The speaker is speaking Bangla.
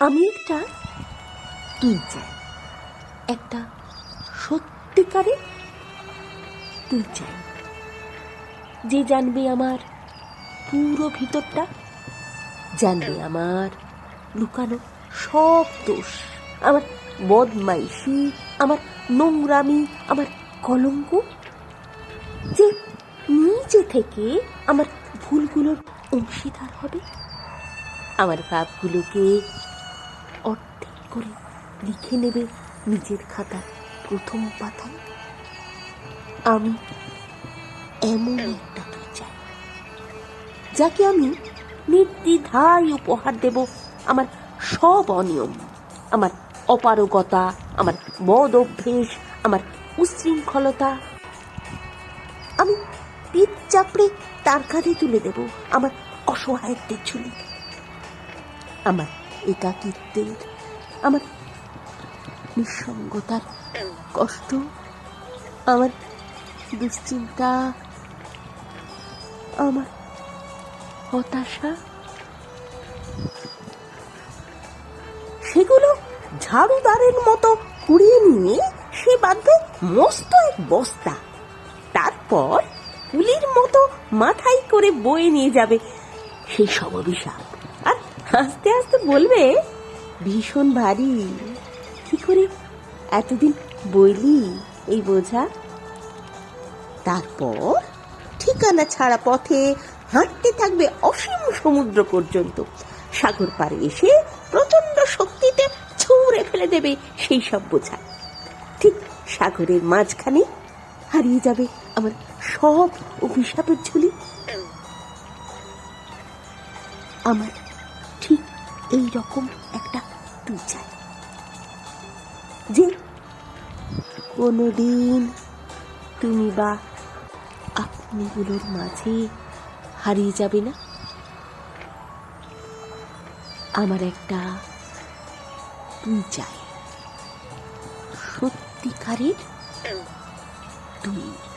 আমি একটা তুই চাই? একটা সত্যিকারে তুই চাই? যে জানবে আমার পুরো ভিতরটা, জানবে আমার লুকানো সব দোষ, আমার বদমাইশি, আমার নোংরামি, আমার কলঙ্ক। যে নিজে থেকে আমার ভুলগুলোর অংশীদার হবে, আমার পাপগুলোকে করে লিখে নেবে নিজের খাতার প্রথম পাতায়। আমি এমন একটা তুই চাই, যাকে আমি নির্দ্বিধায় উপহার দেব আমার সব অনিয়ম, আমার অপারগতা, আমার মদ অভ্যেস, আমার উশৃঙ্খলতা। আমি পিঠ চাপড়ে তার কাঁধে তুলে দেব আমার অসহায়ত্বের ঝুলি। আমার একাকিত্বের আমার নিঃসঙ্গতার কষ্ট, আমার দুশ্চিন্তা, আমার হতাশা, সেগুলো ঝাড়ুদারের মতো কুড়িয়ে নিয়ে সে বাঁধবে মস্ত এক বস্তা। তারপর পুলির মতো মাথায় করে বয়ে নিয়ে যাবে সেই সব অভিশাপ আর আস্তে আস্তে বলবে ভীষণ ভারী। কি করে? এতদিন বইলি এই বোঝা? তারপর ঠিকানা ছাড়া পথে হাঁটতে থাকবে অসীম সমুদ্র পর্যন্ত। সাগর পাড়ে এসে প্রচণ্ড শক্তিতে ছুঁড়ে ফেলে দেবে সেই সব বোঝা। ঠিক সাগরের মাঝখানে হারিয়ে যাবে আমার সব অভিশাপের ঝুলি। আমার ঠিক এই রকম একটা তুই চাই যে কোনোদিন তুমি বা আপনিগুলোর মাঝে হারিয়ে যাবে না? আমার একটা তুই চাই। সত্যিকারের তুই।